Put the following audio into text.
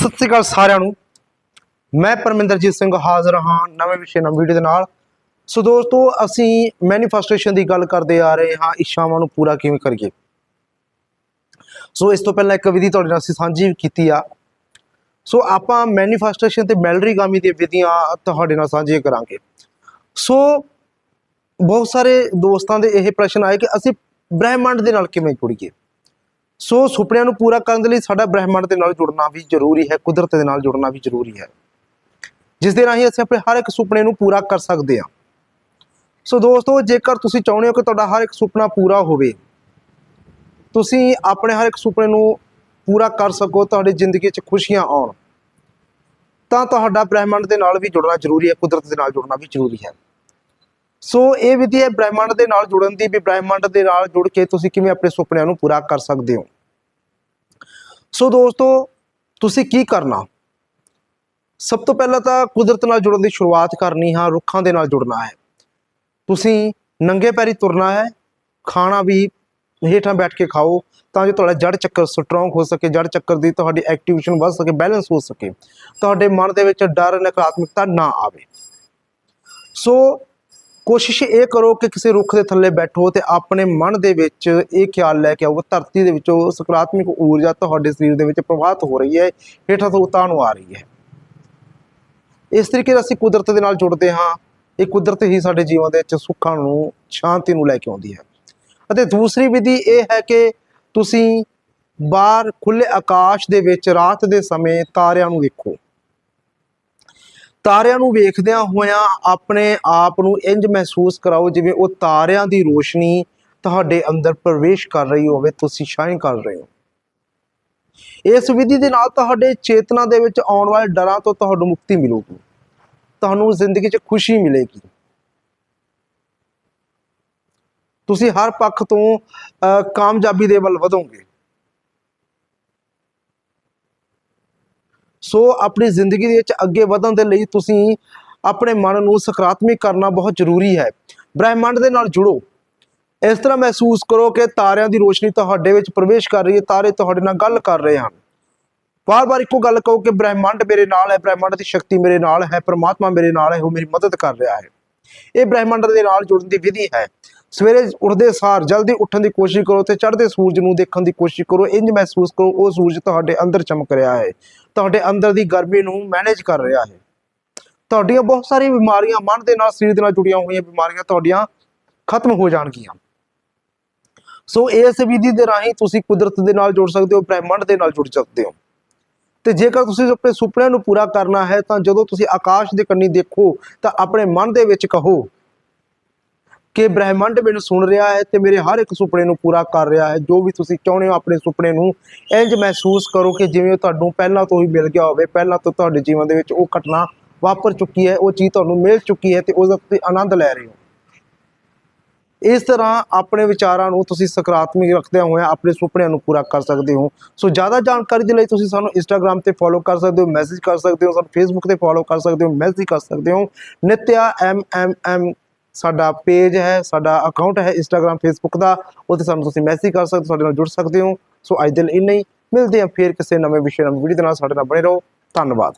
ਸਤਿ ਸ੍ਰੀ ਅਕਾਲ ਸਾਰਿਆਂ ਨੂੰ। ਮੈਂ ਪਰਮਿੰਦਰਜੀਤ ਸਿੰਘ ਹਾਜ਼ਰ ਹਾਂ ਨਵੇਂ ਵਿਸ਼ੇ ਨਾਲ ਵੀਡੀਓ ਦੇ ਨਾਲ। ਸੋ ਦੋਸਤੋ, ਅਸੀਂ ਮੈਨੀਫੈਸਟੇਸ਼ਨ ਦੀ ਗੱਲ ਕਰਦੇ ਆ ਰਹੇ ਹਾਂ, ਇੱਛਾਵਾਂ ਨੂੰ ਪੂਰਾ ਕਿਵੇਂ ਕਰੀਏ? ਸੋ ਇਸ ਤੋਂ ਪਹਿਲਾਂ ਇੱਕ ਵਿਧੀ ਤੁਹਾਡੇ ਨਾਲ ਅਸੀਂ ਸਾਂਝੀ ਕੀਤੀ ਆ। ਸੋ ਆਪਾਂ ਮੈਨੀਫੈਸਟੇਸ਼ਨ ਤੇ ਮੈਲਰੀਗਾਮੀ ਦੀਆਂ ਵਿਧੀਆਂ ਤੁਹਾਡੇ ਨਾਲ ਸਾਂਝੀਆਂ ਕਰਾਂਗੇ। ਸੋ ਬਹੁਤ ਸਾਰੇ ਦੋਸਤਾਂ ਦੇ ਇਹ ਪ੍ਰਸ਼ਨ ਆਏ ਕਿ ਅਸੀਂ ਬ੍ਰਹਿਮੰਡ ਦੇ ਨਾਲ ਕਿਵੇਂ ਜੁੜੀਏ? ਸੋ ਸੁਪਨਿਆਂ ਨੂੰ ਪੂਰਾ ਕਰਨ ਦੇ ਲਈ ਸਾਡਾ ਬ੍ਰਹਿਮੰਡ ਦੇ ਨਾਲ ਜੁੜਨਾ ਵੀ ਜ਼ਰੂਰੀ ਹੈ, ਕੁਦਰਤ ਦੇ ਨਾਲ ਜੁੜਨਾ ਵੀ ਜ਼ਰੂਰੀ ਹੈ। ਜਿਸ ਦੇ ਰਾਹੀਂ ਅਸੀਂ ਆਪਣੇ ਹਰ ਇੱਕ ਸੁਪਨੇ ਨੂੰ ਪੂਰਾ ਕਰ ਸਕਦੇ ਹਾਂ। ਸੋ ਦੋਸਤੋ, ਜੇਕਰ ਤੁਸੀਂ ਚਾਹੁੰਦੇ ਹੋ ਕਿ ਤੁਹਾਡਾ ਹਰ ਇੱਕ ਸੁਪਨਾ ਪੂਰਾ ਹੋਵੇ, ਤੁਸੀਂ ਆਪਣੇ ਹਰ ਇੱਕ ਸੁਪਨੇ ਨੂੰ ਪੂਰਾ ਕਰ ਸਕੋ, ਤੁਹਾਡੀ ਜ਼ਿੰਦਗੀ 'ਚ ਖੁਸ਼ੀਆਂ ਆਉਣ, ਤਾਂ ਤੁਹਾਡਾ ਬ੍ਰਹਿਮੰਡ ਦੇ ਨਾਲ ਵੀ ਜੁੜਨਾ ਜ਼ਰੂਰੀ ਹੈ, ਕੁਦਰਤ ਦੇ ਨਾਲ ਜੁੜਨਾ ਵੀ ਜ਼ਰੂਰੀ ਹੈ। ਸੋ ਇਹ ਵਿਧੀ ਹੈ ਬ੍ਰਹਿਮੰਡ ਦੇ ਨਾਲ ਜੁੜਨ ਦੀ, ਵੀ ਬ੍ਰਹਿਮੰਡ ਦੇ ਨਾਲ ਜੁੜ ਕੇ ਤੁਸੀਂ ਕਿਵੇਂ ਆਪਣੇ ਸੁਪਨਿਆਂ ਨੂੰ ਪੂਰਾ ਕਰ ਸਕਦੇ ਹੋ? ਸੋ ਦੋਸਤੋ, ਤੁਸੀਂ ਕੀ ਕਰਨਾ? ਸਭ ਤੋਂ ਪਹਿਲਾਂ ਤਾਂ ਕੁਦਰਤ ਨਾਲ ਜੁੜਨ ਦੀ ਸ਼ੁਰੂਆਤ ਕਰਨੀ ਹੈ, ਰੁੱਖਾਂ ਦੇ ਨਾਲ ਜੁੜਨਾ ਹੈ। ਤੁਸੀਂ ਨੰਗੇ ਪੈਰੀ ਤੁਰਨਾ ਹੈ, ਖਾਣਾ ਵੀ ਹੇਠਾਂ ਬੈਠ ਕੇ ਖਾਓ, ਤਾਂ ਜੋ ਤੁਹਾਡਾ ਜੜ ਚੱਕਰ ਸਟਰੋਂਗ ਹੋ ਸਕੇ ਜੜ ਚੱਕਰ ਦੀ ਤੁਹਾਡੀ ਐਕਟੀਵੇਸ਼ਨ ਵੱਧ ਸਕੇ ਬੈਲੈਂਸ ਹੋ ਸਕੇ। ਤੁਹਾਡੇ ਮਨ ਦੇ ਵਿੱਚ ਡਰ, ਨਕਾਰਾਤਮਕਤਾ ਨਾ ਆਵੇ। ਸੋ ਕੋਸ਼ਿਸ਼ ਇਹ ਕਰੋ ਕਿ ਕਿਸੇ ਰੁੱਖ ਦੇ ਥੱਲੇ ਬੈਠੋ ਤੇ ਆਪਣੇ ਮਨ ਦੇ ਵਿੱਚ ਇਹ ਖਿਆਲ ਲੈ ਕੇ ਆਓ ਧਰਤੀ ਦੇ ਵਿੱਚੋਂ ਸਕਾਰਾਤਮਕ ਊਰਜਾ ਤੁਹਾਡੇ ਸਰੀਰ ਦੇ ਵਿੱਚ ਪ੍ਰਵਾਹਿਤ ਹੋ ਰਹੀ ਹੈ, ਹੇਠਾਂ ਤੋਂ ਉਤਾਂ ਨੂੰ ਆ ਰਹੀ ਹੈ। ਇਸ ਤਰੀਕੇ ਨਾਲ ਅਸੀਂ ਕੁਦਰਤ ਦੇ ਨਾਲ ਜੁੜਦੇ ਹਾਂ, ਇਹ ਕੁਦਰਤ ਹੀ ਸਾਡੇ ਜੀਵਨ ਦੇ ਵਿੱਚ ਸੁੱਖਾਂ ਨੂੰ, ਸ਼ਾਂਤੀ ਨੂੰ ਲੈ ਕੇ ਆਉਂਦੀ ਹੈ। ਅਤੇ ਦੂਸਰੀ ਵਿਧੀ ਇਹ ਹੈ ਕਿ ਤੁਸੀਂ ਬਾਹਰ ਖੁੱਲੇ ਆਕਾਸ਼ ਦੇ ਵਿੱਚ ਰਾਤ ਦੇ ਸਮੇਂ ਤਾਰਿਆਂ ਨੂੰ ਵੇਖੋ। ਤਾਰਿਆਂ ਨੂੰ ਵੇਖਦਿਆਂ ਹੋਇਆਂ ਆਪਣੇ ਆਪ ਨੂੰ ਇੰਜ ਮਹਿਸੂਸ ਕਰਾਓ ਜਿਵੇਂ ਉਹ ਤਾਰਿਆਂ ਦੀ ਰੋਸ਼ਨੀ ਤੁਹਾਡੇ ਅੰਦਰ ਪ੍ਰਵੇਸ਼ ਕਰ ਰਹੀ ਹੋਵੇ ਤੁਸੀਂ ਸ਼ਾਈਨ ਕਰ ਰਹੇ ਹੋ। ਇਸ ਵਿਧੀ ਦੇ ਨਾਲ ਤੁਹਾਡੇ ਚੇਤਨਾ ਦੇ ਵਿੱਚ ਆਉਣ ਵਾਲੇ ਡਰਾਂ ਤੋਂ ਤੁਹਾਨੂੰ ਮੁਕਤੀ ਮਿਲੂਗੀ। ਤੁਹਾਨੂੰ ਜ਼ਿੰਦਗੀ 'ਚ ਖੁਸ਼ੀ ਮਿਲੇਗੀ। ਤੁਸੀਂ ਹਰ ਪੱਖ ਤੋਂ ਅਹ, ਕਾਮਯਾਬੀ ਦੇ ਵੱਲ ਵਧੋਗੇ। ਸੋ ਆਪਣੀ ਜ਼ਿੰਦਗੀ ਦੇ ਵਿੱਚ ਅੱਗੇ ਵਧਣ ਦੇ ਲਈ ਤੁਸੀਂ ਆਪਣੇ ਮਨ ਨੂੰ ਸਕਾਰਾਤਮਕ ਕਰਨਾ ਬਹੁਤ ਜ਼ਰੂਰੀ ਹੈ। ਬ੍ਰਹਿਮੰਡ ਦੇ ਨਾਲ ਜੁੜੋ। ਇਸ ਤਰ੍ਹਾਂ ਮਹਿਸੂਸ ਕਰੋ ਕਿ ਤਾਰਿਆਂ ਦੀ ਰੋਸ਼ਨੀ ਤੁਹਾਡੇ ਵਿੱਚ ਪ੍ਰਵੇਸ਼ ਕਰ ਰਹੀ ਹੈ, ਤਾਰੇ ਤੁਹਾਡੇ ਨਾਲ ਗੱਲ ਕਰ ਰਹੇ ਹਨ। ਵਾਰ-ਵਾਰ ਇੱਕੋ ਗੱਲ ਕਹੋ ਕਿ ਬ੍ਰਹਿਮੰਡ ਮੇਰੇ ਨਾਲ ਹੈ, ਬ੍ਰਹਿਮੰਡ ਦੀ ਸ਼ਕਤੀ ਮੇਰੇ ਨਾਲ ਹੈ, ਪਰਮਾਤਮਾ ਮੇਰੇ ਨਾਲ ਹੈ, ਉਹ ਮੇਰੀ ਮਦਦ ਕਰ ਰਿਹਾ ਹੈ। ਇਹ ਬ੍ਰਹਿਮੰਡ ਦੇ ਨਾਲ ਜੁੜਨ ਦੀ ਵਿਧੀ ਹੈ। ਸਵੇਰੇ ਉੱਠਦੇ ਸਾਰ ਜਲਦੀ ਉੱਠਣ ਦੀ ਕੋਸ਼ਿਸ਼ ਕਰੋ ਤੇ ਚੜ੍ਹਦੇ ਸੂਰਜ ਨੂੰ ਦੇਖਣ ਦੀ ਕੋਸ਼ਿਸ਼ ਕਰੋ, ਇੰਜ ਮਹਿਸੂਸ ਕਰੋ, ਉਹ ਸੂਰਜ ਤੁਹਾਡੇ ਅੰਦਰ ਚਮਕ ਰਿਹਾ ਹੈ, ਤੁਹਾਡੇ ਅੰਦਰ ਦੀ ਗਰਮੀ ਨੂੰ ਮੈਨੇਜ ਕਰ ਰਿਹਾ ਹੈ। ਤੁਹਾਡੀਆਂ ਬਹੁਤ ਸਾਰੀਆਂ ਬਿਮਾਰੀਆਂ ਮਨ ਦੇ ਨਾਲ, ਸਰੀਰ ਦੇ ਨਾਲ ਜੁੜੀਆਂ ਹੋਈਆਂ ਬਿਮਾਰੀਆਂ ਤੁਹਾਡੀਆਂ ਖਤਮ ਹੋ ਜਾਣਗੀਆਂ। ਸੋ ਇਸ ਵਿਧੀ ਦੇ ਰਾਹੀਂ ਤੁਸੀਂ ਕੁਦਰਤ ਦੇ ਨਾਲ ਜੁੜ ਸਕਦੇ ਹੋ, ਬ੍ਰਹਿਮੰਡ ਦੇ ਨਾਲ ਜੁੜ ਸਕਦੇ ਹੋ। ਤੇ ਜੇਕਰ ਤੁਸੀਂ ਆਪਣੇ ਸੁਪਨਿਆਂ ਨੂੰ ਪੂਰਾ ਕਰਨਾ ਹੈ, ਤਾਂ ਜਦੋਂ ਤੁਸੀਂ ਆਕਾਸ਼ ਦੇ ਕੰਨੀ ਦੇਖੋ, ਤਾਂ ਆਪਣੇ ਮਨ ਦੇ ਵਿੱਚ ਕਹੋ ਕਿ ਬ੍ਰਹਿਮੰਡ ਮੈਨੂੰ ਸੁਣ ਰਿਹਾ ਹੈ ਤੇ ਮੇਰੇ ਹਰ ਇੱਕ ਸੁਪਨੇ ਨੂੰ ਪੂਰਾ ਕਰ ਰਿਹਾ ਹੈ। ਜੋ ਵੀ ਤੁਸੀਂ ਚਾਹੁੰਦੇ ਹੋ ਆਪਣੇ ਸੁਪਨੇ ਨੂੰ ਇੰਜ ਮਹਿਸੂਸ ਕਰੋ ਕਿ ਜਿਵੇਂ ਤੁਹਾਨੂੰ ਪਹਿਲਾਂ ਤੋਂ ਹੀ ਮਿਲ ਗਿਆ ਹੋਵੇ, ਪਹਿਲਾਂ ਤੋਂ ਤੁਹਾਡੇ ਜੀਵਨ ਦੇ ਵਿੱਚ ਉਹ ਘਟਨਾ ਵਾਪਰ ਚੁੱਕੀ ਹੈ, ਉਹ ਚੀਜ਼ ਤੁਹਾਨੂੰ ਮਿਲ ਚੁੱਕੀ ਹੈ ਤੇ ਉਸ ਦਾ ਤੁਸੀਂ ਆਨੰਦ ਲੈ ਰਹੇ ਹੋ। ਇਸ ਤਰ੍ਹਾਂ ਆਪਣੇ ਵਿਚਾਰਾਂ ਨੂੰ ਤੁਸੀਂ ਸਕਾਰਾਤਮਕ ਰੱਖਦਿਆਂ ਹੋਇਆਂ ਆਪਣੇ ਸੁਪਨਿਆਂ ਨੂੰ ਪੂਰਾ ਕਰ ਸਕਦੇ ਹੋ। ਸੋ ਜ਼ਿਆਦਾ ਜਾਣਕਾਰੀ ਦੇ ਲਈ ਤੁਸੀਂ ਸਾਨੂੰ ਇੰਸਟਾਗ੍ਰam ਤੇ ਫੋਲੋ ਕਰ ਸਕਦੇ ਹੋ ਮੈਸੇਜ ਕਰ ਸਕਦੇ ਹੋ, ਸਾਨੂੰ ਫੇਸਬੁੱਕ ਤੇ ਫੋਲੋ ਕਰ ਸਕਦੇ ਹੋ ਮੈਸੇਜ ਕਰ ਸਕਦੇ ਹੋ। ਨਿਤਿਆ ਐਮ ਐਮ ਐਮ ਸਾਡਾ ਪੇਜ ਹੈ, ਸਾਡਾ ਅਕਾਊਂਟ ਹੈ ਇੰਸਟਾਗ੍ਰam ਫੇਸਬੁੱਕ ਦਾ, ਉੱਥੇ ਸਾਨੂੰ ਤੁਸੀਂ ਮੈਸੇਜ ਕਰ ਸਕਦੇ ਹੋ, ਸਾਡੇ ਨਾਲ ਜੁੜ ਸਕਦੇ ਹੋ। ਸੋ ਅੱਜ ਦੇ ਲਈ ਇੰਨਾ ਹੀ। ਮਿਲਦੇ ਹਾਂ ਫੇਰ ਕਿਸੇ ਨਵੇਂ ਵਿਸ਼ੇ ਨਾਲ ਵੀਡੀਓ ਦੇ ਨਾਲ। ਸਾਡੇ ਨਾਲ ਬਣੇ ਰਹੋ। ਧੰਨਵਾਦ।